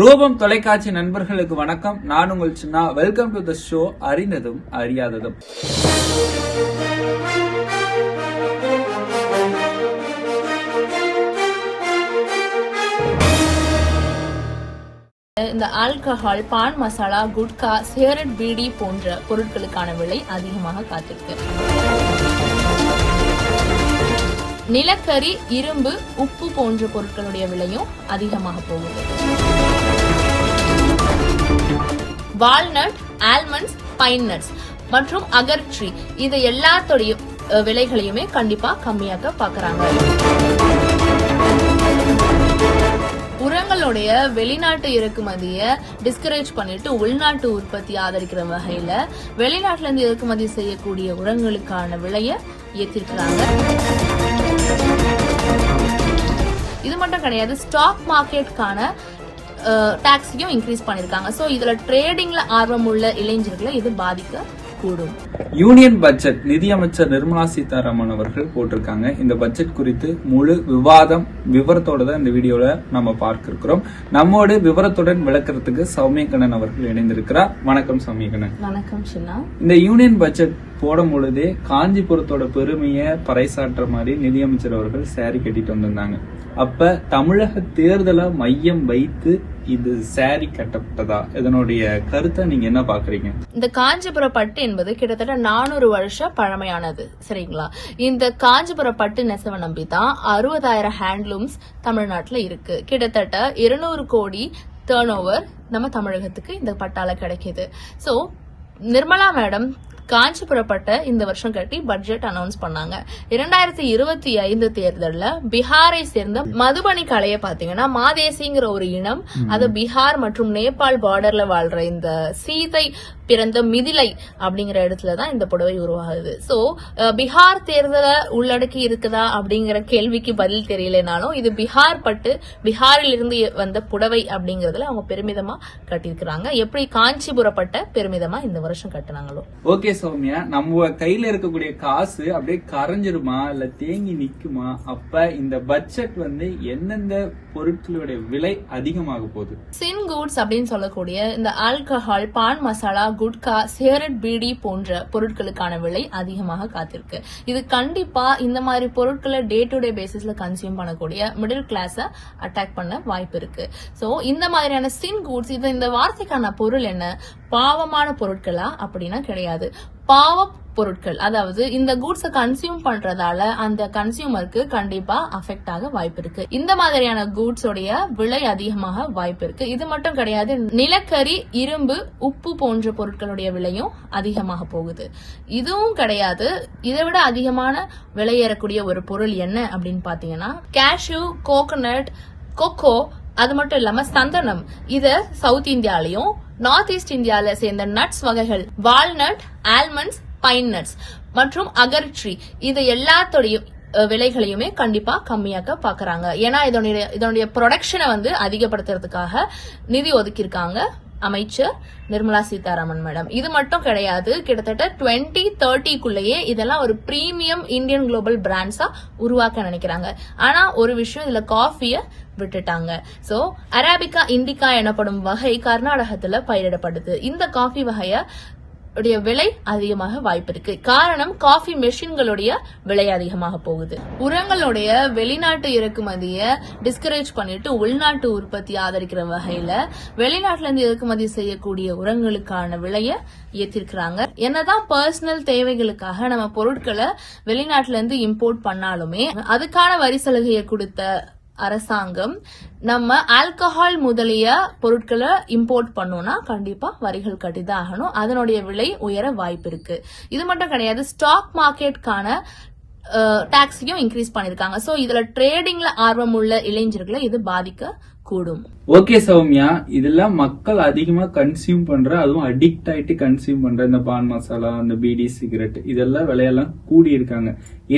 ரூபம் தொலைக்காட்சி நண்பர்களுக்கு வணக்கம். நான் உங்கள் சின்னா. வெல்கம் டு த ஷோ அறிந்ததும் அறியாததும். இந்த ஆல்கஹால் பான் மசாலா குட்கா சிகரெட் பீடி போன்ற பொருட்களுக்கான விலை அதிகமாக காத்திருக்கு. நிலக்கரி இரும்பு உப்பு போன்ற பொருட்களுடைய விலையும் அதிகமாக போகுது. வால்நட் ஆல்மண்ட்ஸ் பைன் நட்ஸ் மற்றும் அகர்ட்ரி இது எல்லாத்துடைய விலைகளையுமே கண்டிப்பா கம்மியாக பாக்குறாங்க. உரங்களுடைய வெளிநாட்டு இறக்குமதியை டிஸ்கரேஜ் பண்ணிட்டு உள்நாட்டு உற்பத்தி ஆதரிக்கிற வகையில வெளிநாட்டுல இருந்து இறக்குமதி செய்யக்கூடிய உரங்களுக்கான விலையை ஏத்திருக்கிறாங்க. இது மட்டும் கிடையாது ஸ்டாக் மார்க்கெட்டுக்கான டாக்ஸையும் இன்க்ரீஸ் பண்ணிருக்காங்க. ஸோ இதுல ட்ரேடிங்ல ஆர்வம் உள்ள இளைஞர்களை இது பாதிக்க கூடும் யூனியன் பட்ஜெட் நிதியமைச்சர் நிர்மலா சீதாராமன் அவர்கள் போட்டிருக்காங்க. இந்த பட்ஜெட் குறித்து முழு விவாதம் விவரத்தோட தான் இந்த வீடியோல நம்ம பார்க்க இருக்கிறோம் நம்மோடு விவரத்துடன் விளக்கறதுக்கு சௌமியகண்ணன் அவர்கள் இணைந்திருக்கிறார். வணக்கம் சௌமியகண்ணன் வணக்கம் சின்னா. இந்த யூனியன் பட்ஜெட் போடும் பொழுதே காஞ்சிபுரத்தோட பெருமையை பறைசாற்ற மாதிரி நிதியமைச்சர் அவர்கள் சாரி கட்டிட்டு வந்திருந்தாங்க. அப்ப தமிழக தேர்தலை மையம் வைத்து இது சாரி கட்டப்பட்டதா? இதனுடைய கருத்தை நீங்க என்ன பாக்குறீங்க? இந்த காஞ்சிபுர பட்டு என்பது கிட்டத்தட்ட நானூறு வருஷம் பழமையானது சரிங்களா? இந்த காஞ்சிபுர பட்டு நெசவை நம்பி தான் அறுபதாயிரம் ஹேண்ட்லூம்ஸ் தமிழ்நாட்டுல இருக்கு. கிட்டத்தட்ட இருநூறு கோடி டேர்ன் நம்ம தமிழகத்துக்கு இந்த பட்டால கிடைக்குது. சோ நிர்மலா மேடம் காஞ்சிபுர பட்டை இந்த வருஷம் கட்டி பட்ஜெட் அனௌன்ஸ் பண்ணாங்க. இரண்டாயிரத்தி இருபத்தி ஐந்து தேர்தல்ல பீகாரை சேர்ந்த மதுபனி கலையை பாத்தீங்கன்னா மாதேசிங்கிற ஒரு இனம் அது பீகார் மற்றும் நேபாள் பார்டர்ல வாழ்ற இந்த சீதை பிறந்த மிதிலை அப்படிங்கிற இடத்துல தான் இந்த புடவை உருவாகுது. சோ பீகார் தேர்தலை உள்ளடக்கி இருக்குதா அப்படிங்கிற கேள்விக்கு பதில் தெரியலனாலும் இது பீகார் பட்டு பீகாரில் இருந்து வந்த புடவை அப்படிங்கறதுல அவங்க பெருமிதமா கட்டியிருக்கிறாங்க. எப்படி காஞ்சிபுர பட்டை பெருமிதமா இந்த வருஷம் கட்டினாங்களோ? ஓகே சௌமியா நம்ம கையில இருக்கக்கூடிய காசு அப்படியே கரைஞ்சிருமா? இல்ல தேங்கி நிக்குமா? அப்ப இந்த பட்ஜெட் வந்து எந்தெந்த பொருட்களுடைய விலை அதிகமாக போகுது? சின் குட்ஸ் அப்படின்னு சொல்லக்கூடிய இந்த ஆல்கஹால் பான் மசாலா குட்கா சிகரெட் பீடி போன்ற பொருட்களுக்கான விலை அதிகமாக காத்திருக்கு. இது கண்டிப்பா இந்த மாதிரி பொருட்களை டே டு டே பேசிஸ்ல கன்சியூம் பண்ணக்கூடிய மிடில் கிளாஸ அட்டாக் பண்ண வாய்ப்பு இருக்கு. சோ இந்த மாதிரியான சின் குட்ஸ் இது இந்த வார்த்தைக்கான பொருள் என்ன? பாவமான பொருட்களா? அப்படின்னா கிடையாது. பாவ பொருட்கள் அதாவது இந்த கூட்ஸை கன்சியூம் பண்றதால அந்த கன்சியூமருக்கு கண்டிப்பா அஃபெக்ட் ஆக வாய்ப்பு இருக்கு. இந்த மாதிரியான கூட்ஸோடைய விலை அதிகமாக வாய்ப்பு இருக்கு. இது மட்டும் கிடையாது நிலக்கரி இரும்பு உப்பு போன்ற பொருட்களுடைய விலையும் அதிகமாக போகுது. இதுவும் கிடையாது. இதை விட அதிகமான விலை ஏறக்கூடிய ஒரு பொருள் என்ன அப்படின்னு பாத்தீங்கன்னா கேஷ்யூ கோகனட் கொக்கோ அது மட்டும் இல்லாம சந்தனம். இத சவுத் இந்தியாலையும் நார்த் ஈஸ்ட் இந்தியால சேர்ந்த நட்ஸ் வகைகள் வால்நட் ஆல்மண்ட்ஸ் பைன் நட்ஸ் மற்றும் அகர்ட்ரி இது எல்லாத்துடையும் விலைகளையுமே கண்டிப்பா கம்மியாக்க பாக்குறாங்க. ஏன்னா இதனுடைய இதனுடைய ப்ரொடக்ஷனை வந்து அதிகப்படுத்துறதுக்காக நிதி ஒதுக்கியிருக்காங்க. அமைச்சர் நிர்மலா சீதாராமன் மேடம் இது மட்டும் கிடையாது. கிட்டத்தட்ட டுவெண்ட்டி தேர்ட்டிக்குள்ளேயே இதெல்லாம் ஒரு பிரீமியம் இந்தியன் குளோபல் பிராண்ட்ஸா உருவாக்க நினைக்கிறாங்க. ஆனா ஒரு விஷயம் இதுல காஃபிய விட்டுட்டாங்க. சோ அராபிகா இண்டிகா எனப்படும் வகை கர்நாடகத்துல பயிரிடப்படுது. இந்த காஃபி வகையை உடைய விலை அதிகமாக வாய்ப்பு இருக்கு. காரணம் காஃபி மெஷின்களுடைய விலை அதிகமாக போகுது. உரங்களுடைய வெளிநாட்டு இறக்குமதியை டிஸ்கரேஜ் பண்ணிட்டு உள்நாட்டு உற்பத்தி ஆதரிக்கிற வகையில வெளிநாட்டுல இருந்து இறக்குமதி செய்யக்கூடிய உரங்களுக்கான விலையை ஏத்திருக்கிறாங்க. என்னதான் பர்சனல் தேவைகளுக்காக நம்ம பொருட்களை வெளிநாட்டுல இருந்து இம்போர்ட் பண்ணாலுமே அதுக்கான வரி சலுகையை கொடுத்த அரசாங்கம் நம்ம ஆல்கஹால் முதலிய பொருட்களை இம்போர்ட் பண்ணோம்னா கண்டிப்பா வரிகள் கட்டிதான் ஆகணும். அதனுடைய விலை உயர வாய்ப்பு இருக்கு. இது மட்டும் கிடையாது ஸ்டாக் மார்க்கெட்டுக்கான டாக்ஸையும் இன்க்ரீஸ் பண்ணிருக்காங்க. சோ இதுல ட்ரேடிங்ல ஆர்வம் உள்ள இளைஞர்களை இது பாதிக்க கூடும் ஓகே சௌமியா. இதெல்லாம் மக்கள் அதிகமா கன்சியூம் பண்ற அதுவும் அடிக்ட் ஆயிட்டு கன்சியூம் பண்ற இந்த பான் மசாலா இந்த பீடி சிகரெட் இதெல்லாம் விலையெல்லாம் கூடி இருக்காங்க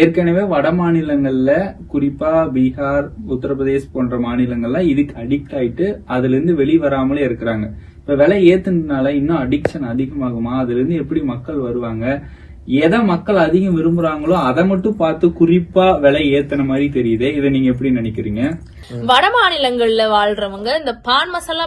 ஏற்கனவே வட மாநிலங்கள்ல குறிப்பா பீகார் உத்தரப்பிரதேஷ் போன்ற மாநிலங்கள்ல இதுக்கு அடிக்ட் ஆயிட்டு அதுல இருந்து வெளிவராமலே இருக்கிறாங்க. இப்ப விலை ஏத்துனதுனால இன்னும் அடிக்ஷன் அதிகமாகுமா? அதுல இருந்து எப்படி மக்கள் வருவாங்க? எதை மக்கள் அதிகம் விரும்புறாங்களோ அதை மட்டும் பார்த்து குறிப்பா விலை ஏத்தன மாதிரி தெரியுது. இதை நீங்க எப்படி நினைக்கிறீங்க? வட மாநிலங்கள்ல வாழ்றவங்க இந்த பான் மசாலா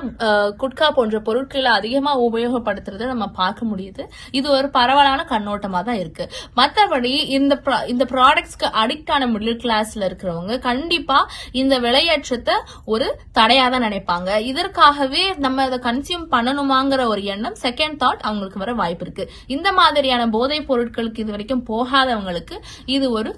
குட்கா போன்ற பொருட்களை அதிகமா உபயோகப்படுத்துறத நம்ம பார்க்க முடியுது. இது ஒரு பரவலான கண்ணோட்டமா தான் இருக்கு. மத்தபடி இந்த இந்த ப்ராடக்ட்ஸ்க்கு அடிக்ட் ஆன மிடில் கிளாஸ்ல இருக்கிறவங்க கண்டிப்பா இந்த விலையேற்றத்தை ஒரு தடையா தான் நினைப்பாங்க. இதற்காகவே நம்ம அதை கன்சியூம் பண்ணணுமாங்கிற ஒரு எண்ணம் செகண்ட் தாட் அவங்களுக்கு வர வாய்ப்பு இருக்கு. இந்த மாதிரியான போதைப் பொருட்கள் பொருட்களுக்கு இது வரைக்கும் போகாதவங்களுக்கு இது ஒரு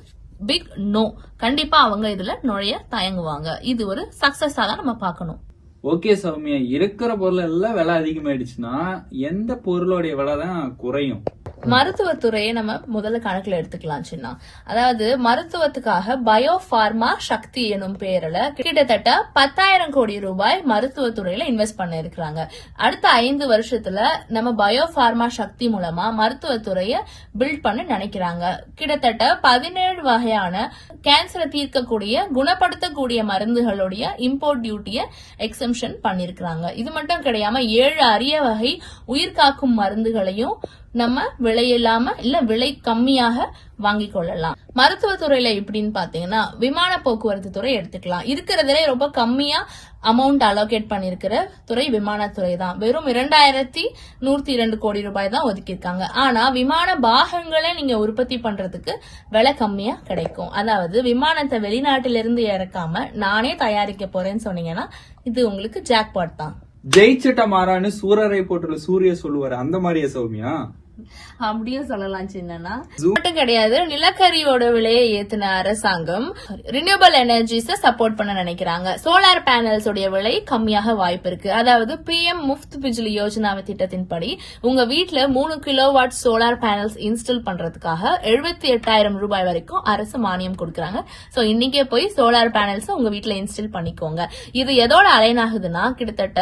பிக் நோ கண்டிப்பா அவங்க இதுல நுழைய தயங்குவாங்க. இது ஒரு சக்சஸா தான் நம்ம பார்க்கணும். ஓகே சௌமியா. இருக்கிற பொருள் எல்லாம் விலை அதிகமாயிடுச்சுன்னா எந்த பொருளோடைய விலை தான் குறையும்? மருத்துவத்துறையை நம்ம முதல்ல கணக்குல எடுத்துக்கலாம் சின்ன. அதாவது மருத்துவத்துக்காக பயோ பார்மா சக்தி எனும் பெயரில் கிட்டத்தட்ட பத்தாயிரம் கோடி ரூபாய் மருத்துவத்துறையில இன்வெஸ்ட் பண்ண இருக்கிறாங்க அடுத்த ஐந்து வருஷத்துல நம்ம பயோ பார்மா சக்தி மூலமா மருத்துவத்துறைய பில்ட் பண்ண நினைக்கிறாங்க. கிட்டத்தட்ட பதினேழு வகையான கேன்சரை தீர்க்கக்கூடிய குணப்படுத்தக்கூடிய மருந்துகளுடைய இம்போர்ட் டியூட்டிய எக்ஸம்ஷன் பண்ணிருக்கிறாங்க இது மட்டும் கிடையாம ஏழு அரிய வகை உயிர்காக்கும் மருந்துகளையும் நம்ம விலையில்லாம இல்ல விலை கம்மியாக வாங்கி கொள்ளலாம். மருத்துவத்துறையில எப்படின்னு பாத்தீங்கன்னா விமான போக்குவரத்து துறை எடுத்துக்கலாம். இருக்கிறதுலே ரொம்ப கம்மியா அமௌண்ட் அலோகேட் பண்ணிருக்கிற துறை விமானத்துறை தான். வெறும் இரண்டாயிரத்தி நூத்தி இரண்டு கோடி ரூபாய் தான் ஒதுக்கியிருக்காங்க. ஆனா விமான பாகங்களை நீங்க உற்பத்தி பண்றதுக்கு விலை கம்மியா கிடைக்கும். அதாவது விமானத்தை வெளிநாட்டிலிருந்து இறக்காம நானே தயாரிக்க போறேன்னு சொன்னீங்கன்னா இது உங்களுக்கு ஜாக்பாட் தான். ஜெயிச்சிட்ட மாறான்னு சூரரை போட்டுள்ள சூரிய சொல்லுவாரு. அந்த மாதிரியே சௌமியா? அப்படியும் சொல்லலாம் சின்னனா மட்டும் கிடையாது நிலக்கரியோட விலையை ஏத்தின அரசாங்கம் ரினியூவபிள் எனர்ஜிஸ சப்போர்ட் பண்ண நினைக்கிறாங்க. சோலார் பேனல்ஸ் உடைய விலை கம்மியாக வாய்ப்பு இருக்கு. அதாவது பிஎம் முஃப்த் பிஜ்லி யோஜனா திட்டத்தின்படி உங்க வீட்ல மூணு kilo watt solar panels install பண்றதுக்காக எழுபத்தி எட்டாயிரம் ரூபாய் வரைக்கும் அரசு மானியம் கொடுக்கறாங்க. சோ இன்னைக்கே போய் சோலார் பேனல்ஸ் உங்க வீட்ல இன்ஸ்டால் பண்ணிக்கோங்க. இது எதோட அலைன் ஆகுதுன்னா கிட்டத்தட்ட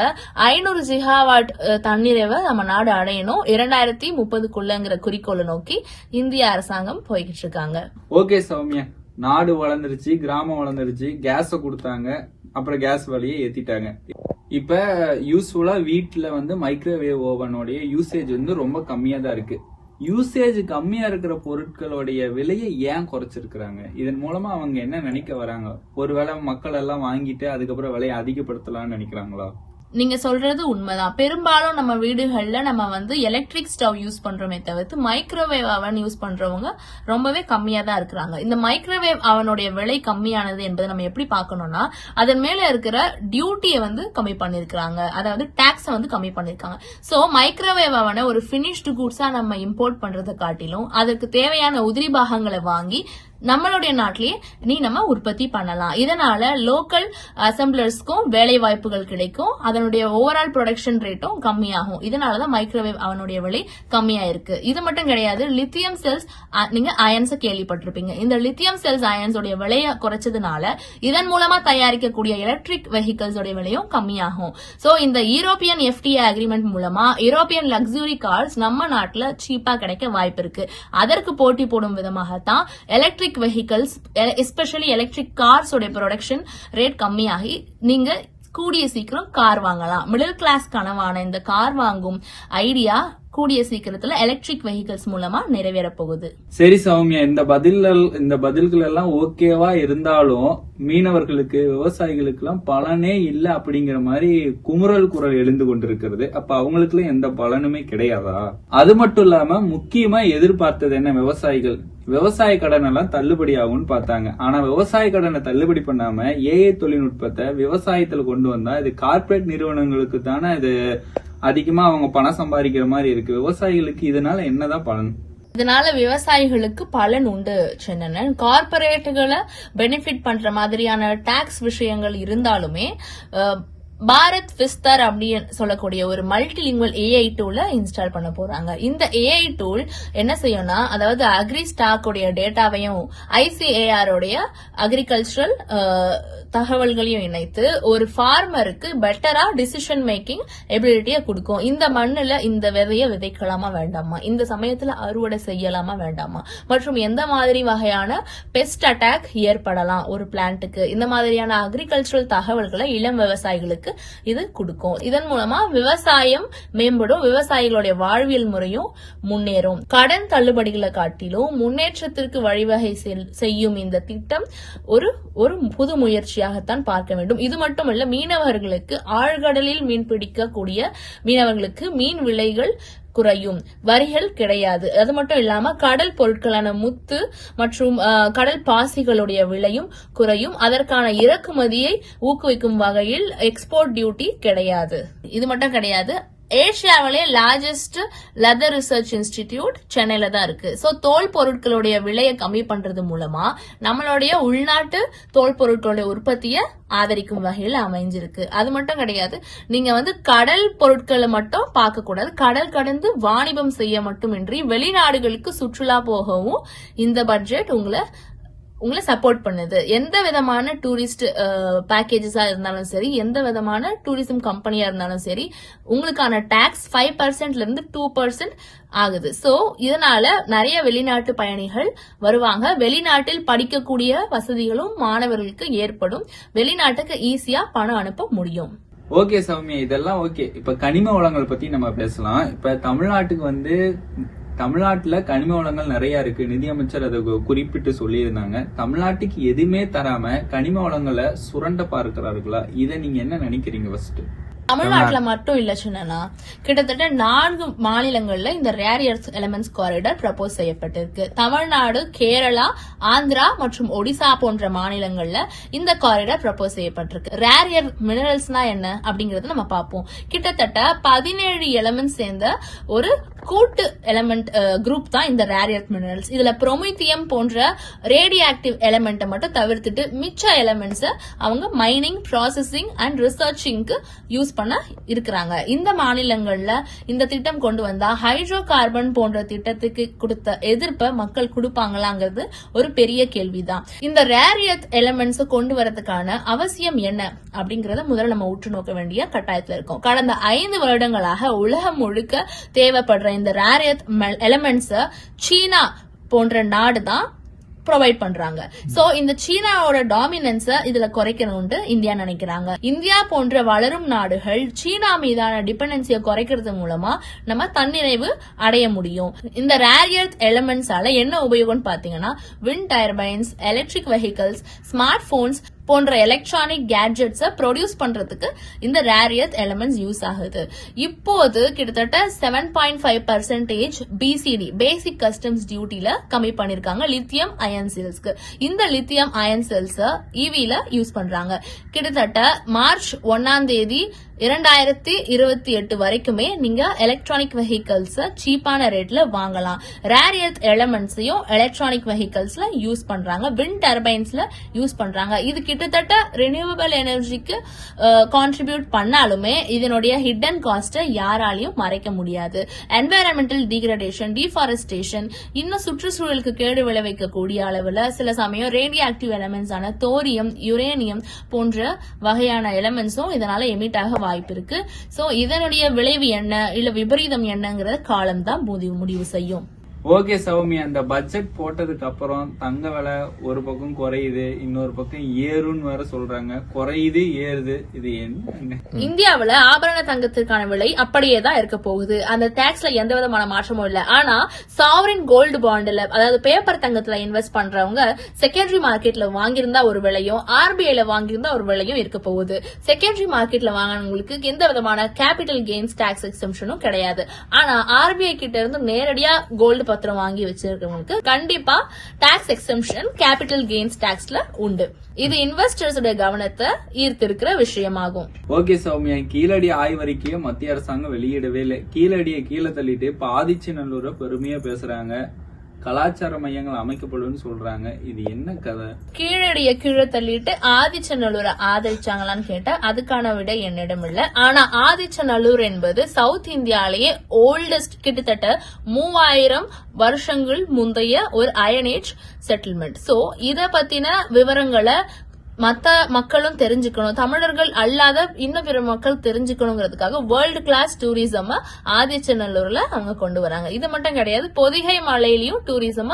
ஐநூறு ஜிகாவாட் தன்னிறைவை நம்ம நாடு அடையணும். இரண்டாயிரத்தி இருபதுக்குள்ளங்கிற குறிக்கோளை நோக்கி இந்திய அரசாங்கம் போய்கிட்டு இருக்காங்க ஓகே சௌமியா. நாடு வளர்ந்துருச்சு கிராமம் வளர்ந்துருச்சு கேஸ கொடுத்தாங்க அப்புறம் கேஸ் வழியை ஏத்திட்டாங்க. இப்ப யூஸ்ஃபுல்லா வீட்டுல வந்து மைக்ரோவேவ் ஓவனோடைய யூசேஜ் வந்து ரொம்ப கம்மியா தான் இருக்கு. யூசேஜ் கம்மியா இருக்கிற பொருட்களுடைய விலையை ஏன் குறைச்சிருக்கிறாங்க? இதன் மூலமா அவங்க என்ன நினைக்க வராங்க? ஒருவேளை மக்கள் எல்லாம் வாங்கிட்டு அதுக்கப்புறம் விலையை அதிகப்படுத்தலாம்னு நினைக்கிறாங்களா? நீங்க சொல்றது உண்மைதான். பெரும்பாலும் நம்ம வீடுகள்ல நம்ம வந்து எலக்ட்ரிக் ஸ்டவ் யூஸ் பண்றோமே தவிர்த்து மைக்ரோவேவ் அவன் யூஸ் பண்றவங்க ரொம்பவே கம்மியா தான் இருக்கிறாங்க. இந்த மைக்ரோவேவ் அவனுடைய விலை கம்மியானது என்பதை நம்ம எப்படி பார்க்கணும்னா அதன் மேல இருக்கிற டியூட்டியை வந்து கம்மி பண்ணிருக்காங்க அதாவது டாக்ஸை வந்து கம்மி பண்ணிருக்காங்க சோ மைக்ரோவேவ் அவனை ஒரு பினிஷ்டு குட்ஸா நம்ம இம்போர்ட் பண்றதை காட்டிலும் அதற்கு தேவையான உதிரி பாகங்களை வாங்கி நம்மளுடைய நாட்டிலேயே நீ நம்ம உற்பத்தி பண்ணலாம். இதனால லோக்கல் அசம்பிளர்ஸ்க்கும் வேலை வாய்ப்புகள் கிடைக்கும். அதனுடைய ஓவரால் ப்ரொடக்ஷன் ரேட்டும் கம்மியாகும். இதனாலதான் மைக்ரோவேவ் அவனுடைய விலை கம்மியா இருக்கு இது மட்டும் கிடையாது லித்தியம் செல்ஸ் நீங்க அயன்ஸ் கேள்விப்பட்டிருப்பீங்க. இந்த லித்தியம் செல்ஸ் அயன்ஸ் உடைய விலையை குறைச்சதுனால இதன் மூலமா தயாரிக்கக்கூடிய எலக்ட்ரிக் வெஹிக்கல்ஸ் உடைய விலையும் கம்மியாகும். சோ இந்த யூரோப்பியன் எஃப்டிஏ அக்ரிமெண்ட் மூலமா யூரோப்பியன் லக்ஸுரி கார்ஸ் நம்ம நாட்டுல சீப்பா கிடைக்க வாய்ப்பு இருக்கு அதற்கு போட்டி போடும் விதமாகத்தான் electric vehicles especially electric cars உடைய ப்ரொடக்ஷன் ரேட் கம்மியாகி நீங்க கூடிய சீக்கிரம் கார் வாங்கலாம். மிடில் கிளாஸ் கனவான இந்த கார் வாங்கும் ஐடியா கூடிய சீக்கிரத்துல எலக்ட்ரிக் வெஹிக்கிள்ஸ் மூலமா நிறைவேற போகுது. சரி சௌமியா இந்த பதில்கள் இந்த பதில்கள் எல்லாம் ஓகேவா இருந்தாலும் மீனவர்களுக்கு விவசாயிகளுக்கு எல்லாம் பலனே இல்ல அப்படிங்கிற மாதிரி குமுறல் குரல் எழுந்து கொண்டிருக்கிறது. அப்ப அவங்களுக்கு எந்த பலனுமே கிடையாதா? அது மட்டும் இல்லாம முக்கியமா எதிர்பார்த்தது என்ன விவசாயிகள்? விவசாய கடன் எல்லாம் தள்ளுபடி ஆகும்னு பார்த்தாங்க. ஆனா விவசாய கடனை தள்ளுபடி பண்ணாம ஏஐ தொழில்நுட்பத்தை விவசாயத்துல கொண்டு வந்தா இது கார்ப்பரேட் நிறுவனங்களுக்கு தானே இது அதிகமா அவங்க பணம் சம்பாதிக்கிற மாதிரி இருக்கு. விவசாயிகளுக்கு இதனால என்னதான் பலன்? இதனால விவசாயிகளுக்கு பலன் உண்டு சென்னன் கார்பரேட்டுகளை பெனிஃபிட் பண்ற மாதிரியான டாக்ஸ் விஷயங்கள் இருந்தாலுமே பாரத் ஃபிஸ்தர் அப்படின்னு சொல்லக்கூடிய ஒரு மல்டிலிங்குவல் ஏஐ டூல இன்ஸ்டால் பண்ண போறாங்க. இந்த ஏஐ டூல் என்ன செய்யும்னா அதாவது அக்ரி ஸ்டாக் உடைய டேட்டாவையும் ஐசிஏஆர் உடைய அக்ரிகல்ச்சரல் தகவல்களையும் இணைத்து ஒரு ஃபார்மருக்கு பெட்டரா டிசிஷன் மேக்கிங் எபிலிட்டியை கொடுக்கும். இந்த மண்ணில் இந்த விதையை விதைக்கலாமா வேண்டாமா? இந்த சமயத்தில் அறுவடை செய்யலாமா வேண்டாமா? மற்றும் எந்த மாதிரி வகையான பெஸ்ட் அட்டாக் ஏற்படலாம் ஒரு பிளான்ட்டுக்கு இந்த மாதிரியான அக்ரிகல்ச்சரல் தகவல்களை இளம் விவசாயிகளுக்கு மக்களுக்கு இது கொடுக்கும். இதன் மூலமா விவசாயம் மேம்படும் விவசாயிகளுடைய வாழ்வியல் முறையும் முன்னேறும். கடன் தள்ளுபடிகளை காட்டிலும் முன்னேற்றத்திற்கு வழிவகை செல்- செய்யும் இந்த திட்டம் ஒரு ஒரு புது முயற்சியாகத்தான் பார்க்க வேண்டும். இது மட்டுமல்ல மீனவர்களுக்கு ஆழ்கடலில் மீன் பிடிக்கக்கூடிய மீனவர்களுக்கு மீன் விலைகள் குறையும். வரிகள் கிடையாது. அது மட்டும் இல்லாம கடல் பொருட்களான முத்து மற்றும் கடல் பாசிகளுடைய விலையும் குறையும். அதற்கான இறக்குமதியை ஊக்குவிக்கும் வகையில் எக்ஸ்போர்ட் டியூட்டி கிடையாது. இது மட்டும் கிடையாது. ஏஷியாவிலே லார்ஜஸ்ட் லெதர் ரிசர்ச் இன்ஸ்டிடியூட் சென்னையில தான் இருக்கு. ஸோ தோல் பொருட்களுடைய விலையை கம்மி பண்றது மூலமா நம்மளுடைய உள்நாட்டு தோல் பொருட்களுடைய உற்பத்தியை ஆதரிக்கும் வகையில் அமைஞ்சிருக்கு. அது மட்டும் கிடையாது நீங்க வந்து கடல் பொருட்களை மட்டும் பார்க்க கூடாது கடல் கடந்து வாணிபம் செய்ய மட்டுமின்றி வெளிநாடுகளுக்கு சுற்றுலா போகவும் இந்த பட்ஜெட் உங்களை உங்களை சப்போர்ட் பண்ணுது. எந்த விதமான டூரிஸ்ட் பேக்கேஜஸா இருந்தாலும் சரி எந்த விதமான டூரிசம் கம்பெனியா இருந்தாலும் சரி உங்களுக்கான டாக்ஸ் ஃபைவ் பர்சன்ட்ல இருந்து டூ பர்சன்ட் ஆகுது. சோ இதனால நிறைய வெளிநாட்டு பயணிகள் வருவாங்க. வெளிநாட்டில் படிக்கக்கூடிய வசதிகளும் மாணவர்களுக்கு ஏற்படும். வெளிநாட்டுக்கு ஈஸியா பணம் அனுப்ப முடியும். ஓகே சௌமியா. இதெல்லாம் ஓகே இப்ப கனிம வளங்கள் பத்தி நம்ம பேசலாம். இப்ப தமிழ்நாட்டுக்கு வந்து தமிழ்நாட்டில் கனிம வளங்கள் நிறைய இருக்கு. நிதியமைச்சர் அதை குறிப்பிட்டு சொல்லியிருந்தாங்க. தமிழ்நாட்டுக்கு எதுவுமே தராம கனிம வளங்களை சுரண்ட பார்க்கிறார்களா? இதை நீங்க என்ன நினைக்கிறீங்க ஃபர்ஸ்ட் தமிழ்நாட்டுல மட்டும் இல்ல சின்னனா கிட்டத்தட்ட நான்கு மாநிலங்கள்ல இந்த rare earth elements corridor propose செய்யப்பட்டிருக்கு. தமிழ்நாடு கேரளா ஆந்திரா மற்றும் ஒடிசா போன்ற மாநிலங்கள்ல இந்த காரிடார் ப்ரப்போஸ் செய்யப்பட்டிருக்கு. ரேர் எர்த் மினரல்ஸ்னா என்ன அப்படிங்கறத நம்ம பார்ப்போம். கிட்டத்தட்ட பதினேழு எலிமெண்ட்ஸ் சேர்ந்த ஒரு கூட்டு எலிமெண்ட் குரூப் தான் இந்த ரேர் எர்த் மினரல்ஸ் இதுல புரோமித்தியம் போன்ற ரேடியோ ஆக்டிவ் எலிமெண்ட்டை மட்டும் தவிர்த்துட்டு மிச்ச எலிமெண்ட்ஸை அவங்க மைனிங் ப்ராசஸிங் அண்ட் ரிசர்ச்சிங்க்கு யூஸ் பண்ண இருக்கிறாங்க. இந்த மாநிலங்கள்ல இந்த திட்டம் கொண்டு வந்தா ஹைட்ரோ கார்பன் போன்ற திட்டத்துக்கு கொடுத்த எதிர்ப்பை மக்கள் கொடுப்பாங்களாங்கிறது ஒரு பெரிய கேள்விதான். இந்த ரேர் எலமெண்ட்ஸ் கொண்டு வரதுக்கான அவசியம் என்ன அப்படிங்கறத முதல்ல நம்ம உற்று நோக்க வேண்டிய கட்டாயத்தில் இருக்கும். கடந்த ஐந்து வருடங்களாக உலகம் முழுக்க தேவைப்படுற இந்த ரேரியத் எர்த் சீனா போன்ற நாடு தான் ப்ரொவைட் பண்றாங்க. சோ இந்த சீனாவோட டாமினன்ஸ இதுல குறைக்கணும்னு இந்தியா நினைக்கிறாங்க. இந்தியா போன்ற வளரும் நாடுகள் சீனா மீதான டிபெண்டன்சியை குறைக்கிறது மூலமா நம்ம தன்னிறைவு அடைய முடியும். இந்த ரேர் எர்த் எலிமெண்ட்ஸால என்ன உபயோகம்னு பாத்தீங்கன்னா wind turbines electric vehicles smart phones போன்ற எலக்ட்ரானிக் கேட்ஜெட்ஸை ப்ரொடியூஸ் பண்றதுக்கு இந்த ரேர் எர்த் யூஸ் ஆகுது. இப்போது கிட்டத்தட்ட seven point five percentage BCD basic customs டியூட்டியில் கம்மி பண்ணிருக்காங்க லித்தியம் அயன் செல்ஸ்க்கு இந்த லித்தியம் அயன் செல்ஸ் இவில யூஸ் பண்றாங்க. கிட்டத்தட்ட மார்ச் ஒன்னாம் தேதி இரண்டாயிரத்தி இருபத்தி எட்டு வரைக்குமே நீங்க எலக்ட்ரானிக் வெஹிக்கல்ஸ் சீப்பான ரேட்ல வாங்கலாம். ரேர் எர்த் எலமெண்ட்ஸையும் எலக்ட்ரானிக் வெஹிக்கல்ஸ்ல யூஸ் பண்றாங்க. விண்ட் டர்பைன்ஸ்ல யூஸ் பண்றாங்க. இது கிட்ட கிட்டத்தட்ட ரினியூவபிள் எனர்ஜிக்கு கான்ட்ரிபியூட் பண்ணாலுமே இதனுடைய ஹிடன் காஸ்ட்டை யாராலையும் மறைக்க முடியாது. என்வாயரன்மெண்டல் டீக்ரடேஷன் டீஃபாரஸ்டேஷன் இன்னும் சுற்றுச்சூழலுக்கு கேடு விளைவிக்கக்கூடிய அளவில் சில சமயம் ரேடியோ ஆக்டிவ் எலமெண்ட்ஸான தோரியம் யுரேனியம் போன்ற வகையான எலமெண்ட்ஸும் இதனால எமிட் ஆக வாய்ப்பு இருக்கு. ஸோ இதனுடைய விளைவு என்ன? இல்லை விபரீதம் என்னங்கிறத காலம் தான் முடிவு செய்யும். ஓகே சௌமியா அந்த பட்ஜெட் போட்டதுக்கு அப்புறம் தங்க விலை ஒரு பக்கம் குறையுது இன்னொரு பக்கம் ஏறுன்னு வேற சொல்றாங்க. குறையுது ஏறுது. இது என்ன? இந்தியாவுல ஆபரண தங்கத்திற்கான விலை அப்படியே தான் இருக்க போகுது. அந்த டாக்ஸ்ல எந்த விதமான மாற்றமும் இல்ல. ஆனா சாவரின் கோல்டு பாண்டில் அதாவது பேப்பர் தங்கத்துல இன்வெஸ்ட் பண்றவங்க செகண்டரி மார்க்கெட்ல வாங்கியிருந்தா ஒரு விலையும் ஆர்பிஐல வாங்கியிருந்தா ஒரு விலையும் இருக்க போகுது. செகண்டரி மார்க்கெட்ல வாங்கினவங்களுக்கு எந்த விதமான கேபிட்டல் கெயின்ஸ் டாக்ஸ் எக்ஸம்ஷனும் கிடையாது. ஆனா ஆர்பிஐ கிட்ட இருந்து நேரடியா கோல்டு பத்திரம் வாங்கி வச்சிருக்கவங்களுக்கு கண்டிப்பா டாக்ஸ் எக்ஸம்ஷன் கேபிட்டல் கெயின்ஸ் டாக்ஸ்ல உண்டு. இது இன்வெஸ்டர்ஸோட கவனத்தை ஈர்த்திருக்கிற விஷயமாகும். ஓகே சௌமியா. கீழடி ஆய்வறிக்கையை மத்திய அரசாங்கம் வெளியிடவே இல்லை. கீழடியை கீழே தள்ளிட்டு பாதிச்சு நல்லூரை பெருமையா பேசுறாங்க. கலாச்சார மையங்கள் அமைக்கப்படும் சொல்றாங்க. இது என்ன கதை? கீழடிய கீழே தள்ளிட்டு ஆதிச்சநல்லூரை ஆதரிச்சாங்களான்னு கேட்டா அதுக்கான விடை என்னிடம் இல்ல. ஆனா ஆதிச்சநல்லூர் என்பது சவுத் இந்தியாலேயே ஓல்டஸ்ட் கிட்டத்தட்ட மூவாயிரம் வருஷங்கள் முந்தைய ஒரு அயனேஜ் செட்டில்மெண்ட் சோ இத பத்தின விவரங்களை மற்ற மக்களும் தெரிஞ்சுக்கணும். தமிழர்கள் அல்லாத இன்னும் பிற மக்கள் தெரிஞ்சுக்கணுங்கிறதுக்காக வேர்ல்டு கிளாஸ் டூரிசம் ஆதிச்சநல்லூர்ல அவங்க கொண்டு வராங்க. இது மட்டும் கிடையாது பொதிகை மலையிலயும் டூரிசம்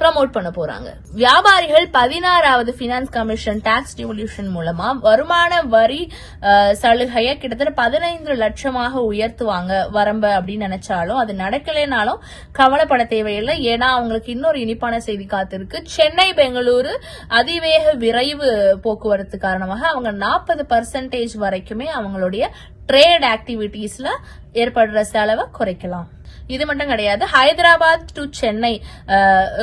ப்ரமோட் பண்ண போறாங்க. வியாபாரிகள் பதினாறாவது பினான்ஸ் கமிஷன் டாக்ஸ் டிவல்யூஷன் மூலமா வருமான வரி சலுகையை கிட்டத்தட்ட பதினைந்து லட்சமாக உயர்த்துவாங்க. வரம்ப அப்படின்னு நினைச்சாலும் அது நடக்கலைனாலும் கவலைப்பட தேவையில்லை. ஏன்னா அவங்களுக்கு இன்னொரு இனிப்பான செய்தி காத்திருக்கு. சென்னை பெங்களூரு அதிவேக விரைவு போக்குவரத்து காரணமாக அவங்க நாற்பது பர்சன்டேஜ் வரைக்குமே அவங்களுடைய ட்ரேட் ஆக்டிவிட்டீஸ்ல ஏற்படுற செலவை குறைக்கலாம். இது மட்டும் கிடையாது. ஹைதராபாத் டு சென்னை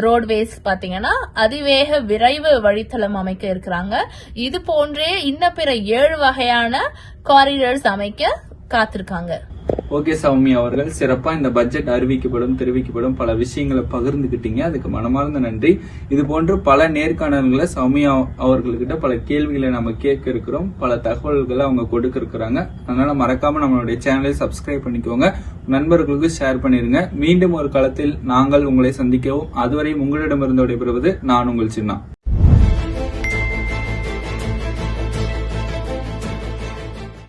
ரோட்வேஸ் பாத்தீங்கன்னா அதிவேக விரைவு வழித்தளம் அமைக்க இருக்கிறாங்க. இது போன்றே இன்ன பிற ஏழு வகையான காரிடர்ஸ் அமைக்க காத்திருக்காங்க. ஓகே சௌமி அவர்கள் சிறப்பா இந்த பட்ஜெட் அறிவிக்கப்படும் தெரிவிக்கப்படும் பல விஷயங்களை பகிர்ந்துகிட்டீங்க. அதுக்கு மனமார்ந்த நன்றி. இது போன்று பல நேர்காணல்களை சௌமியா அவர்கள்கிட்ட பல கேள்விகளை நம்ம கேட்க இருக்கிறோம். பல தகவல்களை அவங்க கொடுக்க இருக்கிறாங்க. அதனால மறக்காம நம்மளுடைய சேனலை சப்ஸ்கிரைப் பண்ணிக்கோங்க. நண்பர்களுக்கு ஷேர் பண்ணிருங்க. மீண்டும் ஒரு காலத்தில் நாங்கள் உங்களை சந்திக்கவும். அதுவரை உங்களிடமிருந்து விடைபெறுவது நான் உங்கள் சின்ன